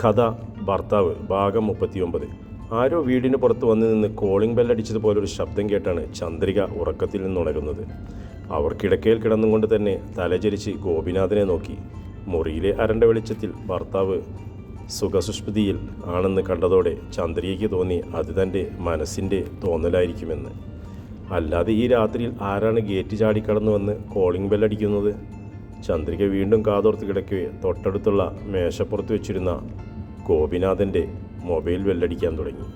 കഥ ഭർത്താവ് ഭാഗം മുപ്പത്തിയൊമ്പത്. ആരോ വീടിന് പുറത്ത് വന്ന് നിന്ന് കോളിംഗ് ബെല്ലടിച്ചതുപോലെ ഒരു ശബ്ദം കേട്ടാണ് ചന്ദ്രിക ഉറക്കത്തിൽ നിന്നുണരുന്നത് അവർ കിടക്കയിൽ കിടന്നുകൊണ്ട് തന്നെ തലചരിച്ച് ഗോപിനാഥനെ നോക്കി. മുറിയിലെ അരണ്ട വെളിച്ചത്തിൽ ഭർത്താവ് സുഖസുഷ്പതിയിൽ ആണെന്ന് കണ്ടതോടെ ചന്ദ്രികയ്ക്ക് തോന്നി അത് തന്റെ മനസ്സിന്റെ തോന്നലായിരിക്കുമെന്ന്. അല്ലാതെ ഈ രാത്രിയിൽ ആരാണ് ഗേറ്റ് ചാടിക്കടന്നു വന്ന് കോളിംഗ് ബെല്ലടിക്കുന്നത് ചന്ദ്രിക വീണ്ടും കാതോർത്ത് കിടക്കുകയെ തൊട്ടടുത്തുള്ള മേശപ്പുറത്ത് വെച്ചിരുന്ന ഗോപിനാഥന്റെ മൊബൈൽ വെല്ലടിക്കാൻ തുടങ്ങി.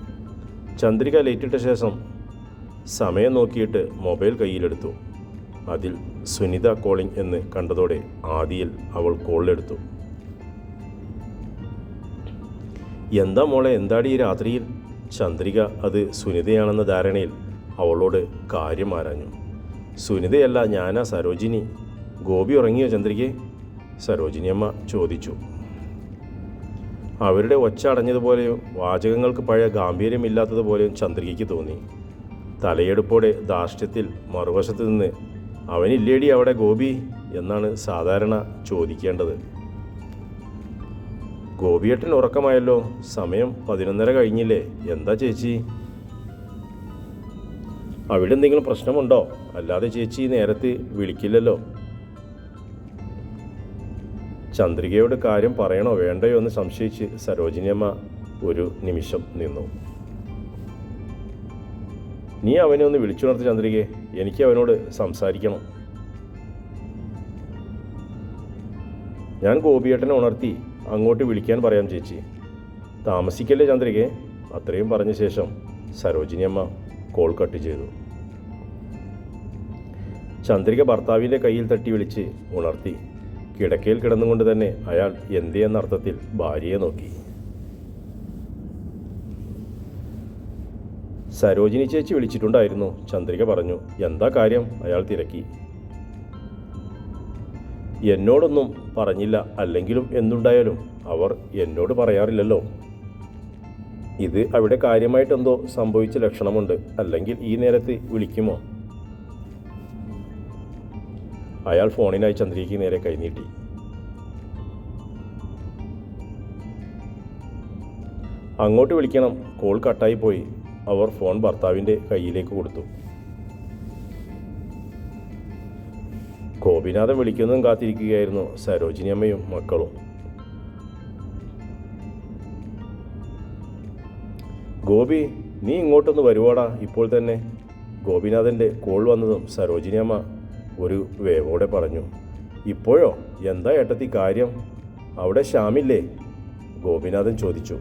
ചന്ദ്രിക ലേറ്റിട്ട ശേഷം സമയം നോക്കിയിട്ട് മൊബൈൽ കയ്യിലെടുത്തു. അതിൽ സുനിത കോളിംഗ് എന്ന് കണ്ടതോടെ ആദിയിൽ അവൾ കോളിലെടുത്തു. എന്താ മോളെ എന്താടി ഈ രാത്രിയിൽ? ചന്ദ്രിക അത് സുനിതയാണെന്ന ധാരണയിൽ അവളോട് കാര്യം ആരാഞ്ഞു. സുനിതയല്ല ഞാനാ സരോജിനി. ഗോപി ഉറങ്ങിയോ ചന്ദ്രികയെ? സരോജിനി അമ്മ ചോദിച്ചു. അവരുടെ ഒച്ച അടഞ്ഞതുപോലെയും വാചകങ്ങൾക്ക് പഴയ ഗാംഭീര്യമില്ലാത്തതുപോലെയും ചന്ദ്രികയ്ക്ക് തോന്നി. തലയെടുപ്പോടെ ധാർഷ്ട്യത്തിൽ മറുവശത്ത് നിന്ന് അവനില്ലേടി അവിടെ ഗോപി? എന്നാണ് സാധാരണ ചോദിക്കേണ്ടത്. ഗോപിയേട്ടൻ ഉറക്കമായല്ലോ സമയം പതിനൊന്നര കഴിഞ്ഞില്ലേ? എന്താ ചേച്ചി? അവിടെ എന്തെങ്കിലും പ്രശ്നമുണ്ടോ? അല്ലാതെ ചേച്ചി നേരത്തെ വിളിക്കില്ലല്ലോ. ചന്ദ്രികയോട് കാര്യം പറയണോ വേണ്ടയോ എന്ന് സംശയിച്ച് സരോജിനിയമ്മ ഒരു നിമിഷം നിന്നു. നീ അവനെ ഒന്ന് വിളിച്ചുണർത്തി ചന്ദ്രികയെ എനിക്ക് അവനോട് സംസാരിക്കണം. ഞാൻ ഗോപിയേട്ടനെ ഉണർത്തി അങ്ങോട്ട് വിളിക്കാൻ പറയാം ചേച്ചി. താമസിക്കല്ലേ ചന്ദ്രികയെ അത്രയും പറഞ്ഞ ശേഷം സരോജിനിയമ്മ കോൾ കട്ട് ചെയ്തു. ചന്ദ്രിക ഭർത്താവിന്റെ കയ്യിൽ തട്ടി വിളിച്ച് ഉണർത്തി. കിടക്കയിൽ കിടന്നുകൊണ്ട് തന്നെ അയാൾ എന്ത് എന്നർത്ഥത്തിൽ ഭാര്യയെ നോക്കി. സരോജിനി ചേച്ചി വിളിച്ചിട്ടുണ്ടായിരുന്നു. ചന്ദ്രിക പറഞ്ഞു എന്താ കാര്യം? അയാൾ തിരക്കി. എന്നോടൊന്നും പറഞ്ഞില്ല. അല്ലെങ്കിലും എന്തുണ്ടായാലും അവർ എന്നോട് പറയാറില്ലല്ലോ. ഇത് അവിടെ കാര്യമായിട്ടെന്തോ സംഭവിച്ച ലക്ഷണമുണ്ട്. അല്ലെങ്കിൽ ഈ നേരത്ത് വിളിക്കുമോ? അയാൾ ഫോണിനായി ചന്ദ്രിക്ക് നേരെ കൈനീട്ടി അങ്ങോട്ട് വിളിക്കണം. കോൾ കട്ടായി പോയി. അവർ ഫോൺ ഭർത്താവിന്റെ കയ്യിലേക്ക് കൊടുത്തു. ഗോപിനാഥൻ വിളിക്കുന്നതും കാത്തിരിക്കുകയായിരുന്നു സരോജിനി അമ്മയും മക്കളും. ഗോപി നീ ഇങ്ങോട്ടൊന്ന് വരുവാടാ. ഇപ്പോൾ തന്നെ ഗോപിനാഥന്റെ കോൾ വന്നതും സരോജിനി അമ്മ ഒരു വേവോടെ പറഞ്ഞു ഇപ്പോഴോ? എന്താ ഏട്ടത്തി കാര്യം? അവിടെ ശ്യാമില്ലേ? ഗോപിനാഥൻ ചോദിച്ചു.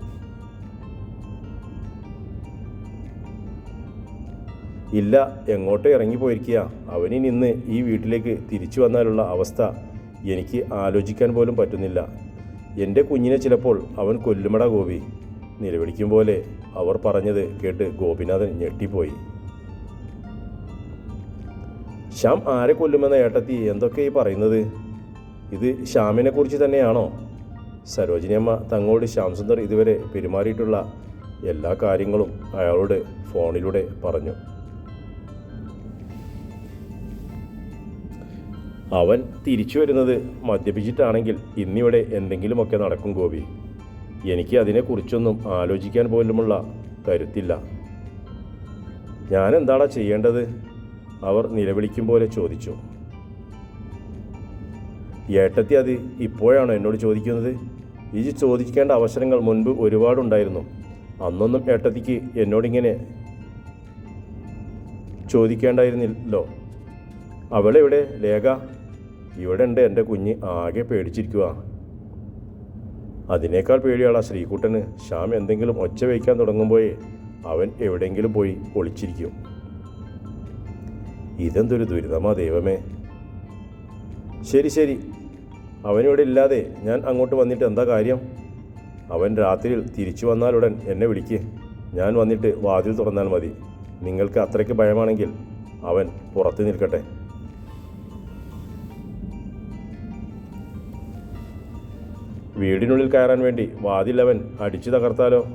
ഇല്ല എങ്ങോട്ടോ ഇറങ്ങിപ്പോയിരിക്കുക? അവനി നിന്ന് ഈ വീട്ടിലേക്ക് തിരിച്ചു വന്നാലുള്ള അവസ്ഥ എനിക്ക് ആലോചിക്കാൻ പോലും പറ്റുന്നില്ല. എന്റെ കുഞ്ഞിനെ ചിലപ്പോൾ അവൻ കൊല്ലുമട ഗോപി. നിലവിളിക്കും പോലെ അവർ പറഞ്ഞത് കേട്ട് ഗോപിനാഥൻ ഞെട്ടിപ്പോയി. ശ്യാം ആരെ കൊല്ലുമെന്ന ഏട്ടത്തി എന്തൊക്കെ ഈ പറയുന്നത്? ഇത് ശ്യാമിനെ കുറിച്ച് തന്നെയാണോ? സരോജിനിയമ്മ തങ്ങളോട് ശ്യാം സുന്ദർ ഇതുവരെ പെരുമാറിയിട്ടുള്ള എല്ലാ കാര്യങ്ങളും അയാളോട് ഫോണിലൂടെ പറഞ്ഞു. അവൻ തിരിച്ചു വരുന്നത് മദ്യപിച്ചിട്ടാണെങ്കിൽ ഇന്നിവിടെ എന്തെങ്കിലുമൊക്കെ നടക്കും ഗോപി. എനിക്ക് അതിനെക്കുറിച്ചൊന്നും ആലോചിക്കാൻ പോലുമുള്ള കരുത്തില്ല. ഞാൻ എന്താടാ ചെയ്യേണ്ടത്? അവർ നിലവിളിക്കും പോലെ ചോദിച്ചു. ഏട്ടത്തി അത് ഇപ്പോഴാണോ എന്നോട് ചോദിക്കുന്നത്? ഈ ചോദിക്കേണ്ട അവസരങ്ങൾ മുൻപ് ഒരുപാടുണ്ടായിരുന്നു. അന്നൊന്നും ഏട്ടത്തിക്ക് എന്നോടിങ്ങനെ ചോദിക്കേണ്ടായിരുന്നില്ലോ. അവളെവിടെ? ലേഖ ഇവിടെ ഉണ്ട് എന്റെ കുഞ്ഞ് ആകെ പേടിച്ചിരിക്കുക അതിനേക്കാൾ പേടിയാളാ ശ്രീകുട്ടന്. ശ്യാം എന്തെങ്കിലും ഒച്ച വയ്ക്കാൻ തുടങ്ങുമ്പോഴേ അവൻ എവിടെയെങ്കിലും പോയി ഒളിച്ചിരിക്കും. ഇതെന്തൊരു ദുരിതമാ ദൈവമേ. ശരി ശരി. അവനിവിടെ ഇല്ലാതെ ഞാൻ അങ്ങോട്ട് വന്നിട്ട് എന്താ കാര്യം? അവൻ രാത്രിയിൽ തിരിച്ചു വന്നാലുടൻ എന്നെ വിളിക്ക്. ഞാൻ വന്നിട്ട് വാതിൽ തുറന്നാൽ മതി. നിങ്ങൾക്ക് അത്രയ്ക്ക് ഭയമാണെങ്കിൽ അവൻ പുറത്ത് നിൽക്കട്ടെ. വീടിനുള്ളിൽ കയറാൻ വേണ്ടി വാതിൽ അവൻ അടിച്ചു തകർത്താലോ?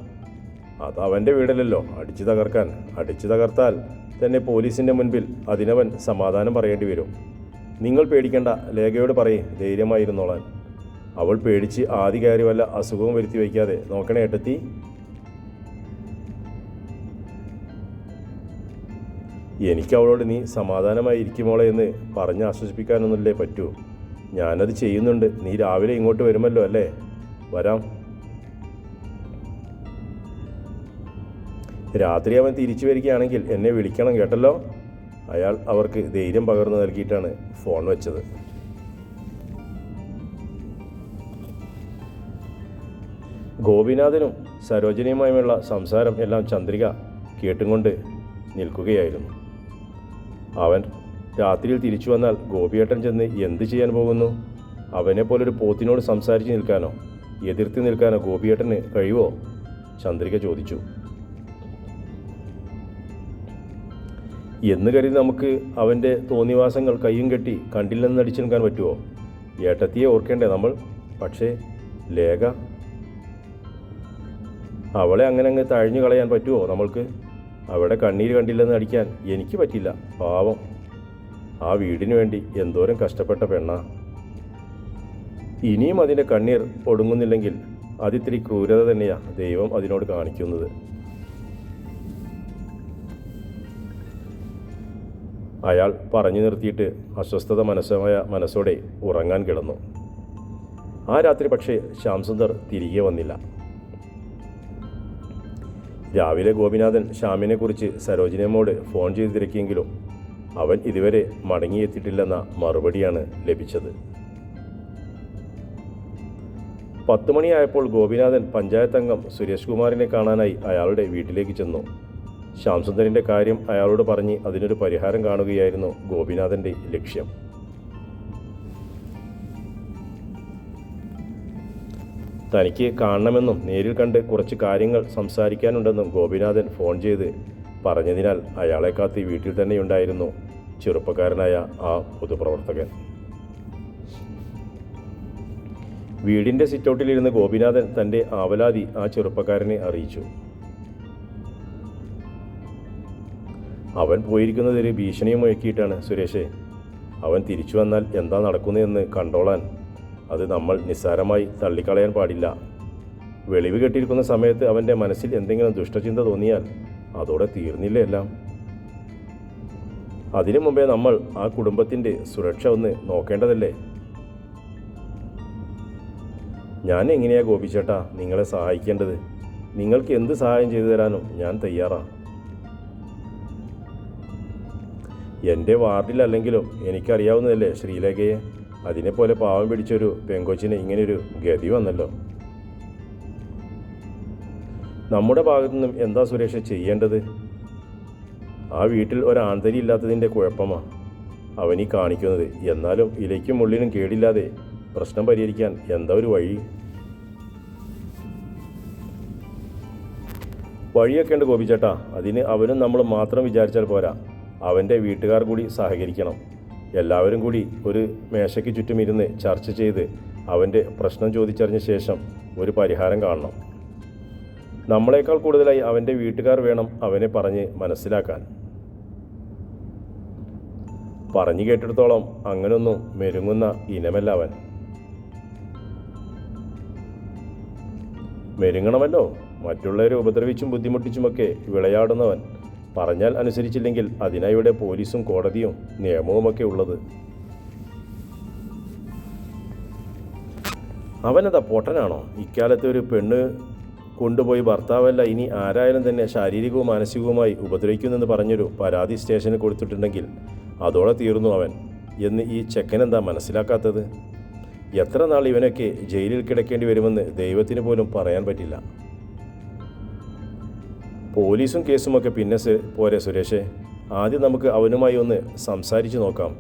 അത് അവന്റെ വീടല്ലല്ലോ. അടിച്ചു തകർക്കാൻ അടിച്ചു തകർത്താൽ തന്നെ പോലീസിന്റെ മുൻപിൽ അതിനവൻ സമാധാനം പറയേണ്ടി വരും. നിങ്ങൾ പേടിക്കേണ്ട ലേഖയോട് പറയേ ധൈര്യമായിരുന്നോളാൻ. അവൾ പേടിച്ച് ആദ്യ കയറി വല്ല അസുഖവും വരുത്തി വയ്ക്കാതെ നോക്കണേ ഏട്ടത്തി. എനിക്ക് അവളോട് നീ സമാധാനമായി ഇരിക്കുമോളെ എന്ന് പറഞ്ഞ് ആശ്വസിപ്പിക്കാനൊന്നുമില്ലേ പറ്റൂ? ഞാനത് ചെയ്യുന്നുണ്ട്. നീ രാവിലെ ഇങ്ങോട്ട് വരുമല്ലോ അല്ലേ? വരാം. രാത്രി അവൻ തിരിച്ചു വരികയാണെങ്കിൽ എന്നെ വിളിക്കണം കേട്ടല്ലോ? അയാൾ അവർക്ക് ധൈര്യം പകർന്നു നൽകിയിട്ടാണ് ഫോൺ വെച്ചത്. ഗോപിനാഥനും സരോജനിയുമായുമുള്ള സംസാരം എല്ലാം ചന്ദ്രിക കേട്ടുകൊണ്ട് നിൽക്കുകയായിരുന്നു. അവൻ രാത്രിയിൽ തിരിച്ചു വന്നാൽ ഗോപിയേട്ടൻ ചെന്ന് എന്ത് ചെയ്യാൻ പോകുന്നു? അവനെ പോലൊരു പോത്തിനോട് സംസാരിച്ച് നിൽക്കാനോ എതിർത്ത് നിൽക്കാനോ ഗോപിയേട്ടന് കഴിവോ ചന്ദ്രിക ചോദിച്ചു. എന്ന് കരുതി നമുക്ക് അവന്റെ തോന്നിവാസങ്ങൾ കയ്യും കെട്ടി കണ്ടില്ലെന്ന് അടിച്ചു നിൽക്കാൻ പറ്റുമോ? ഏട്ടത്തിയെ ഓർക്കേണ്ടേ നമ്മൾ? പക്ഷേ ലേഖ അവളെ അങ്ങനെ അങ്ങ് തഴഞ്ഞു കളയാൻ പറ്റുമോ നമ്മൾക്ക്? അവിടെ കണ്ണീര് കണ്ടില്ലെന്ന് അടിക്കാൻ എനിക്ക് പറ്റില്ല പാവം. ആ വീടിന് വേണ്ടി എന്തോരം കഷ്ടപ്പെട്ട പെണ്ണ. ഇനിയും അതിന്റെ കണ്ണീർ ഒടുങ്ങുന്നില്ലെങ്കിൽ അതിത്തിരി ക്രൂരത തന്നെയാണ് ദൈവം അതിനോട് കാണിക്കുന്നത്. അയാൾ പറഞ്ഞു നിർത്തിയിട്ട് അസ്വസ്ഥത മനസ്സമായ മനസ്സോടെ ഉറങ്ങാൻ കിടന്നു. ആ രാത്രി പക്ഷേ ശ്യാംസുന്ദർ തിരികെ വന്നില്ല. രാവിലെ ഗോപിനാഥൻ ശ്യാമിനെക്കുറിച്ച് സരോജിനിയമ്മോട് ഫോൺ ചെയ്ത് തിരക്കിയെങ്കിലും അവൻ ഇതുവരെ മടങ്ങിയെത്തിയിട്ടില്ലെന്ന മറുപടിയാണ് ലഭിച്ചത്. പത്ത് മണിയായപ്പോൾ ഗോപിനാഥൻ പഞ്ചായത്ത് അംഗം സുരേഷ് കുമാറിനെ കാണാനായി അയാളുടെ വീട്ടിലേക്ക് ചെന്നു. ശ്യാംസുന്ദരിന്റെ കാര്യം അയാളോട് പറഞ്ഞ് അതിനൊരു പരിഹാരം കാണുകയായിരുന്നു ഗോപിനാഥന്റെ ലക്ഷ്യം. തനിക്ക് കാണണമെന്നും നേരിൽ കണ്ട് കുറച്ച് കാര്യങ്ങൾ സംസാരിക്കാനുണ്ടെന്നും ഗോപിനാഥൻ ഫോൺ ചെയ്ത് പറഞ്ഞതിനാൽ അയാളെ കാത്തി വീട്ടിൽ തന്നെയുണ്ടായിരുന്നു ചെറുപ്പക്കാരനായ ആ പൊതുപ്രവർത്തകൻ. വീടിന്റെ സിറ്റൗട്ടിലിരുന്ന് ഗോപിനാഥൻ തന്റെ ആവലാതി ആ ചെറുപ്പക്കാരനെ അറിയിച്ചു. അവൻ പോയിരിക്കുന്നത് ഒരു ഭീഷണിയും മുഴക്കിയിട്ടാണ് സുരേഷേ. അവൻ തിരിച്ചു വന്നാൽ എന്താ നടക്കുന്നതെന്ന് കണ്ടോളാൻ. അത് നമ്മൾ നിസ്സാരമായി തള്ളിക്കളയാൻ പാടില്ല. വെളിവ് കെട്ടിയിരിക്കുന്ന സമയത്ത് അവന്റെ മനസ്സിൽ എന്തെങ്കിലും ദുഷ്ടചിന്ത തോന്നിയാൽ അതോടെ തീർന്നില്ല എല്ലാം? അതിനു മുമ്പേ നമ്മൾ ആ കുടുംബത്തിന്റെ സുരക്ഷ ഒന്ന് നോക്കേണ്ടതല്ലേ? ഞാൻ എങ്ങനെയാ ഗോപിച്ചേട്ടാ നിങ്ങളെ സഹായിക്കേണ്ടത്? നിങ്ങൾക്ക് എന്ത് സഹായം ചെയ്തു തരാനും ഞാൻ തയ്യാറാണ് എന്റെ വാർഡിലല്ലെങ്കിലും എനിക്കറിയാവുന്നതല്ലേ ശ്രീലേഖയെ? അതിനെപ്പോലെ പാവം പിടിച്ചൊരു പെങ്കൊച്ചിന് ഇങ്ങനെയൊരു ഗതി വന്നല്ലോ. നമ്മുടെ ഭാഗത്തു നിന്നും എന്താ സുരേഷ് ചെയ്യേണ്ടത്? ആ വീട്ടിൽ ഒരാന്തരി ഇല്ലാത്തതിന്റെ കുഴപ്പമാണ് അവനീ കാണിക്കുന്നത്. എന്നാലും ഇലയ്ക്കും ഉള്ളിനും കേടില്ലാതെ പ്രശ്നം പരിഹരിക്കാൻ എന്താ ഒരു വഴി? വഴിയൊക്കെ ഉണ്ട് ഗോപിച്ചേട്ടാ. അതിന് അവനും നമ്മൾ മാത്രം വിചാരിച്ചാൽ പോരാ. അവന്റെ വീട്ടുകാർ കൂടി സഹകരിക്കണം. എല്ലാവരും കൂടി ഒരു മേശയ്ക്ക് ചുറ്റും ഇരുന്ന് ചർച്ച ചെയ്ത് അവന്റെ പ്രശ്നം ചോദിച്ചറിഞ്ഞ ശേഷം ഒരു പരിഹാരം കാണണം. നമ്മളെക്കാൾ കൂടുതലായി അവന്റെ വീട്ടുകാർ വേണം അവനെ പറഞ്ഞ് മനസ്സിലാക്കാൻ. പറഞ്ഞു കേട്ടിടത്തോളം അങ്ങനൊന്നും മെരുങ്ങുന്ന ഇനമല്ല അവൻ. മെരുങ്ങണമല്ലോ. മറ്റുള്ളവരെ ഉപദ്രവിച്ചും ബുദ്ധിമുട്ടിച്ചുമൊക്കെ വിളയാടുന്നവൻ. പറഞ്ഞാൽ അനുസരിച്ചില്ലെങ്കിൽ അതിനായിവിടെ പോലീസും കോടതിയും നിയമവുമൊക്കെ ഉള്ളത്. അവനെന്താ പൊട്ടനാണോ? ഇക്കാലത്ത് ഒരു പെണ്ണ് കൊണ്ടുപോയി ഭർത്താവല്ല ഇനി ആരായാലും തന്നെ ശാരീരികവും മാനസികവുമായി ഉപദ്രവിക്കുന്നെന്ന് പറഞ്ഞൊരു പരാതി സ്റ്റേഷന് കൊടുത്തിട്ടുണ്ടെങ്കിൽ അതോടെ തീർന്നു അവൻ. എന്ന് ഈ ചെക്കനെന്താ മനസ്സിലാക്കാത്തത്? എത്ര നാൾ ഇവനൊക്കെ ജയിലിൽ കിടക്കേണ്ടി വരുമെന്ന് ദൈവത്തിന് പോലും പറയാൻ പറ്റില്ല. പോലീസും കേസുമൊക്കെ പിന്നെ പോരെ സുരേഷേ. ആദ്യം നമുക്ക് അവനുമായി ഒന്ന് സംസാരിച്ചു നോക്കാം.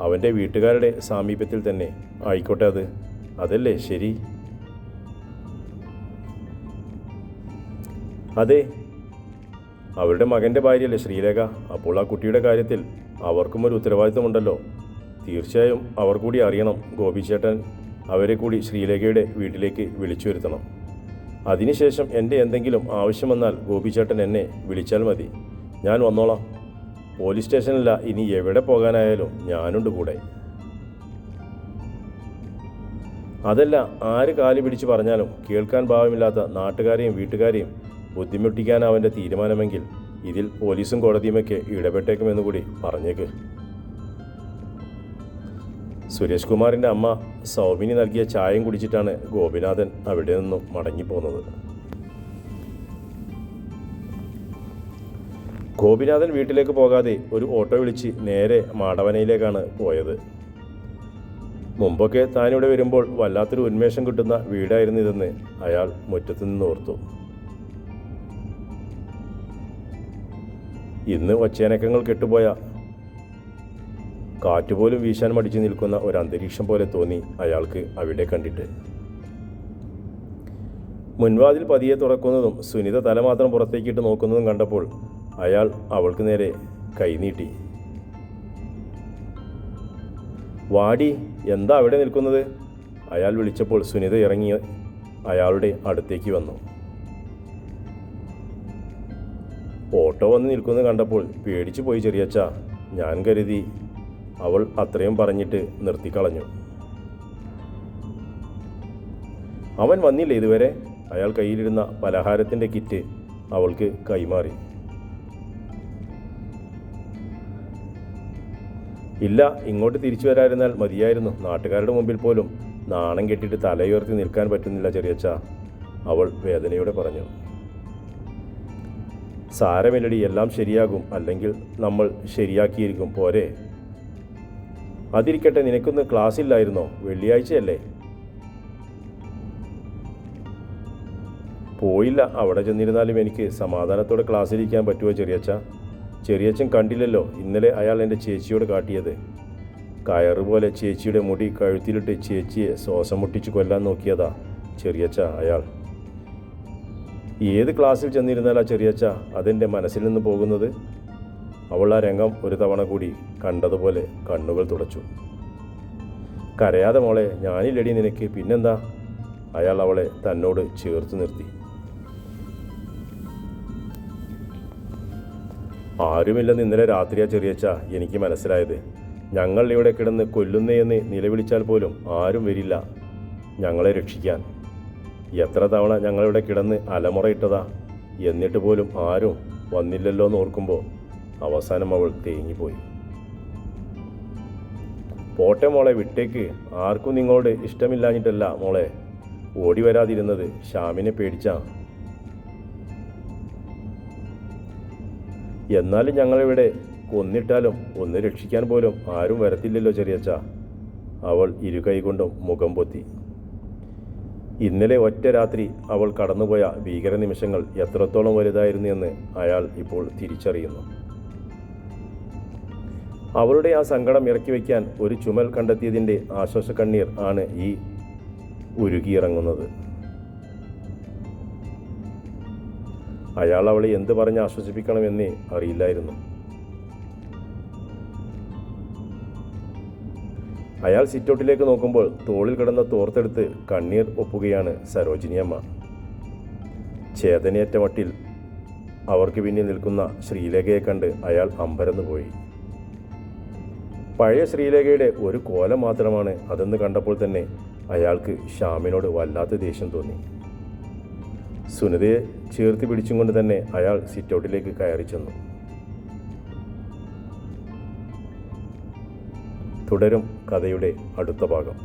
അവന്റെ വീട്ടുകാരുടെ സാമീപ്യത്തിൽ തന്നെ. ആയിക്കോട്ടെ അത്. അതല്ലേ ശരി? അതെ. അവരുടെ മകന്റെ ഭാര്യയല്ലേ ശ്രീലേഖ അപ്പോൾ ആ കുട്ടിയുടെ കാര്യത്തിൽ അവർക്കും ഒരു ഉത്തരവാദിത്തമുണ്ടല്ലോ തീർച്ചയായും അവർ കൂടി അറിയണം ഗോപിച്ചേട്ടൻ അവരെ കൂടി ശ്രീലേഖയുടെ വീട്ടിലേക്ക് വിളിച്ചു വരുത്തണം. അതിനുശേഷം എന്റെ എന്തെങ്കിലും ആവശ്യം വന്നാൽ ഗോപിച്ചേട്ടൻ എന്നെ വിളിച്ചാൽ മതി. ഞാൻ വന്നോളാം. പോലീസ് സ്റ്റേഷനില്ല ഇനി എവിടെ പോകാനായാലും ഞാനുണ്ട് കൂടെ. അതല്ല ആര് കാലി പിടിച്ച് പറഞ്ഞാലും കേൾക്കാൻ ഭാവമില്ലാത്ത നാട്ടുകാരെയും വീട്ടുകാരെയും ബുദ്ധിമുട്ടിക്കാൻ അവന്റെ തീരുമാനമെങ്കിൽ ഇതിൽ പോലീസും കോടതിയുമൊക്കെ ഇടപെട്ടേക്കുമെന്ന് കൂടി പറഞ്ഞേക്ക്. സുരേഷ് കുമാറിന്റെ അമ്മ സൗമിനി നൽകിയ ചായം കുടിച്ചിട്ടാണ് ഗോപിനാഥൻ അവിടെ നിന്നും മടങ്ങിപ്പോന്നത് ഗോപിനാഥൻ വീട്ടിലേക്ക് പോകാതെ ഒരു ഓട്ടോ വിളിച്ച് നേരെ മാടവനയിലേക്കാണ് പോയത്. മുമ്പൊക്കെ താനിവിടെ വരുമ്പോൾ വല്ലാത്തൊരു ഉന്മേഷം കിട്ടുന്ന വീടായിരുന്നു ഇതെന്ന് അയാൾ മുറ്റത്ത് നിന്ന് ഓർത്തു. ഇന്ന് ഒച്ചേനക്കങ്ങൾ കെട്ടുപോയ കാറ്റുപോലും വീശാൻ മടിച്ചു നിൽക്കുന്ന ഒരു അന്തരീക്ഷം പോലെ തോന്നി അയാൾക്ക് അവിടെ കണ്ടിട്ട്. മുൻവാതിൽ പതിയെ തുറക്കുന്നതും സുനിത തല മാത്രം പുറത്തേക്കിട്ട് നോക്കുന്നതും കണ്ടപ്പോൾ അയാൾ അവൾക്ക് നേരെ കൈനീട്ടി വാടി എന്താ അവിടെ നിൽക്കുന്നത്? അയാൾ വിളിച്ചപ്പോൾ സുനിത ഇറങ്ങി അയാളുടെ അടുത്തേക്ക് വന്നു. ഓട്ടോ വന്ന് നിൽക്കുന്നത് കണ്ടപ്പോൾ പേടിച്ചു പോയി ചെറിയച്ച ഞാൻ കരുതി അവൾ അത്രയും പറഞ്ഞിട്ട് നിർത്തിക്കളഞ്ഞു. അവൻ വന്നില്ല ഇതുവരെ. അയാൾ കയ്യിലിരുന്ന പലഹാരത്തിന്റെ കിറ്റ് അവൾക്ക് കൈമാറി. ഇല്ല ഇങ്ങോട്ട് തിരിച്ചു വരാതിരുന്നാൽ മതിയായിരുന്നു. നാട്ടുകാരുടെ മുമ്പിൽ പോലും നാണം കെട്ടിട്ട് തലയുയർത്തി നിൽക്കാൻ പറ്റുന്നില്ല ചെറിയച്ച അവൾ വേദനയോടെ പറഞ്ഞു. സാരമില്ലടി എല്ലാം ശരിയാകും. അല്ലെങ്കിൽ നമ്മൾ ശരിയാക്കിയിരിക്കും. പോരെ. അതിരിക്കട്ടെ നിനക്കൊന്ന് ക്ലാസ് ഇല്ലായിരുന്നോ വെള്ളിയാഴ്ചയല്ലേ. പോയില്ല. അവിടെ ചെന്നിരുന്നാലും എനിക്ക് സമാധാനത്തോടെ ക്ലാസ്സിലിരിക്കാൻ പറ്റുമോ ചെറിയച്ച ചെറിയച്ചൻ കണ്ടില്ലല്ലോ ഇന്നലെ അയാൾ എന്റെ ചേച്ചിയോട് കാട്ടിയത്. കയറുപോലെ ചേച്ചിയുടെ മുടി കഴുത്തിലിട്ട് ചേച്ചിയെ ശ്വാസം മുട്ടിച്ച് കൊല്ലാൻ നോക്കിയതാ ചെറിയച്ച അയാൾ. ഏത് ക്ലാസ്സിൽ ചെന്നിരുന്നാലാ ചെറിയച്ച അതെന്റെ മനസ്സിൽ നിന്ന് പോകുന്നത്? അവൾ ആ രംഗം ഒരു തവണ കൂടി കണ്ടതുപോലെ കണ്ണുകൾ തുടച്ചു. കരയാതെ മോളെ ഞാനില്ലടി നിനക്ക്. പിന്നെന്താ? അയാൾ അവളെ തന്നോട് ചേർത്ത് നിർത്തി. ആരുമില്ലെന്ന് ഇന്നലെ രാത്രിയാ ചെറിയച്ച എനിക്ക് മനസ്സിലായത്. ഞങ്ങൾ ഇവിടെ കിടന്ന് കൊല്ലുന്നേ എന്ന് നിലവിളിച്ചാൽ പോലും ആരും വരില്ല ഞങ്ങളെ രക്ഷിക്കാൻ. എത്ര തവണ ഞങ്ങളിവിടെ കിടന്ന് അലമുറയിട്ടതാ? എന്നിട്ട് പോലും ആരും വന്നില്ലല്ലോ എന്ന് ഓർക്കുമ്പോൾ അവസാനം അവൾ തേങ്ങിപ്പോയി. പോട്ടെ മോളെ വിട്ടേക്ക്. ആർക്കും നിങ്ങളോട് ഇഷ്ടമില്ലാഞ്ഞിട്ടല്ല മോളെ. ഓടി വരാതിരുന്നത് ഷ്യാമിനെ പേടിച്ചാ. എന്നാലും ഞങ്ങളിവിടെ കൊന്നിട്ടാലും ഒന്ന് രക്ഷിക്കാൻ പോലും ആരും വരത്തില്ലല്ലോ ചെറിയച്ച അവൾ ഇരു കൈകൊണ്ടും മുഖം പൊത്തി. ഇന്നലെ ഒറ്റ രാത്രി അവൾ കടന്നുപോയ ഭീകര നിമിഷങ്ങൾ എത്രത്തോളം വലുതായിരുന്നു എന്ന് അയാൾ ഇപ്പോൾ തിരിച്ചറിയുന്നു. അവളുടെ ആ സങ്കടം ഇറക്കി വയ്ക്കാൻ ഒരു ചുമൽ കണ്ടെത്തിയതിന്റെ ആശ്വാസ കണ്ണീർ ആണ് ഈ ഉരുകിയിറങ്ങുന്നത്. അയാൾ അവളെ എന്ത് പറഞ്ഞ് ആശ്വസിപ്പിക്കണമെന്നേ അറിയില്ലായിരുന്നു. അയാൾ സിറ്റൗട്ടിലേക്ക് നോക്കുമ്പോൾ തോളിൽ കിടന്ന തോർത്തെടുത്ത് കണ്ണീർ ഒപ്പുകയാണ് സരോജിനിയമ്മ ചേതനയേറ്റ മട്ടിൽ അവർക്ക് പിന്നിൽ നിൽക്കുന്ന ശ്രീലേഖയെ കണ്ട് അയാൾ അമ്പരന്നു പോയി പഴയ ശ്രീലേഖയുടെ ഒരു കോലം മാത്രമാണ് അതെന്ന് കണ്ടപ്പോൾ തന്നെ അയാൾക്ക് ശ്യാമിനോട് വല്ലാത്ത ദേഷ്യം തോന്നി. സുനിതയെ ചേർത്ത് പിടിച്ചും കൊണ്ട് തന്നെ അയാൾ സിറ്റൗട്ടിലേക്ക് കയറി ചെന്നു. തുടരും കഥയുടെ അടുത്ത ഭാഗം.